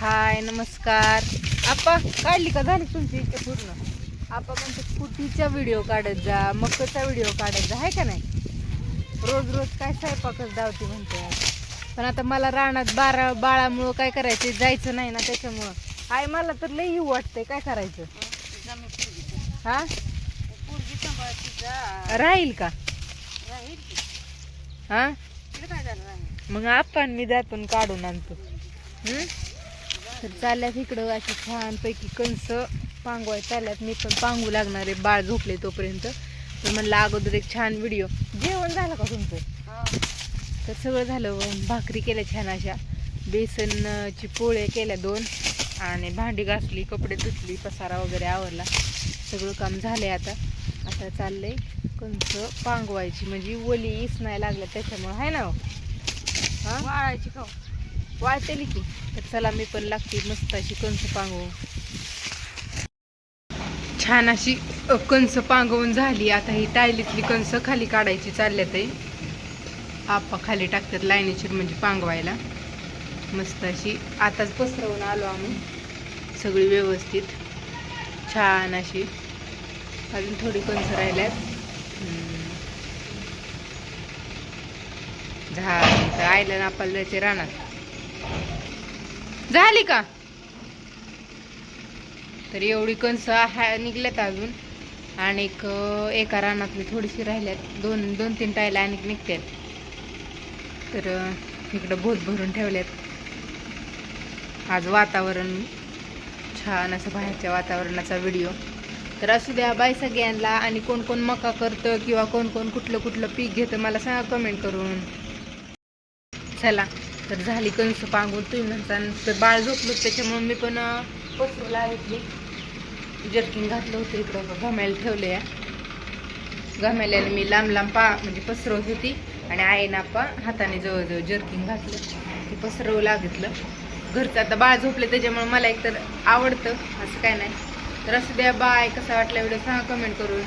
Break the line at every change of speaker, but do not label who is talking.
हाय नमस्कार. आपा काढली का झाली तुमची इच्छा पूर्ण? आपा म्हणते स्कूटीचा व्हिडिओ काढत जा मक्कचा व्हिडिओ काढत जा आहे का नाही? रोज रोज काय स्वयंपाकच धावते म्हणते. पण आता मला रानात बारा बाळामुळं काय करायचं जायचं नाही ना त्याच्यामुळं. आय मला तर लई येऊ वाटतंय काय करायचं? हा? राहील का? हा? मग आपण मी जातून काढून आणतो. हम्म? तर चालल्यात इकडं अशी छानपैकी कंस पांगवाय चालल्यात. मी पण पांगू लागणार आहे बाळ झोपले तोपर्यंत. तर म्हणलं अगोदर एक छान व्हिडिओ जेवण झालं का तुमचं? तर सगळं झालं भाकरी केल्या छान अशा. बेसनची पोळे केल्या दोन. आणि भांडी घासली कपडे धुतली पसारा वगैरे आवरला. सगळं काम झालंय आता. आता चाललंय कंस पांगवायची. म्हणजे ओली इस नाही लागल्या त्याच्यामुळं. आहे ना हो? हा?
वाळायची खाऊ.
वाळतेली की. तर चला मी पण लागते मस्त अशी कंस पांगवू छान अशी कंस पांगवून झाली. आता ही टायलीतली कंस खाली काढायची चालल्यात आहे आपा खाली टाकतात लाईनीची म्हणजे पांगवायला. मस्त अशी आताच पसरवून आलो आम्ही. सगळी व्यवस्थित. छान अशी. अजून थोडी कंस राहिल्यात. झाड आयलं तर ना आपल्याला जायचे रानात. झाली का? तर एवढी कणस हा निघल्यात अजून. आणि एका रानातली थोडीशी राहिल्यात. दोन दोन तीन टायला आणि निघतात तर इकडं भोत भरून ठेवल्यात. आज वातावरण छान असं बाहेरच्या वातावरणाचा व्हिडिओ तर असू द्या बाय सगळ्यांना आणि कोण कोण मका करतं किंवा कोण कोण कुठलं कुठलं पीक घेतं मला सांगा कमेंट करून. चला. तर झाली कंस पांगून. तुम्ही म्हणता तर बाळ झोपलो त्याच्यामुळे मी पण पसरू लागली जर्किंग घातलं होतं इकडं घमायला ठेवलं या घमेल्याने मी लांब लांब पा म्हणजे पसरवत होती. आणि आईनं आपा हाताने जवळजवळ जर्किंग घातलं. ते पसरवू लागितलं. घरचं आता बाळ झोपले त्याच्यामुळे मला एकतर आवडतं असं काय नाही. तर असं द्या बाय कसं वाटलं एवढं सांगा कमेंट करून.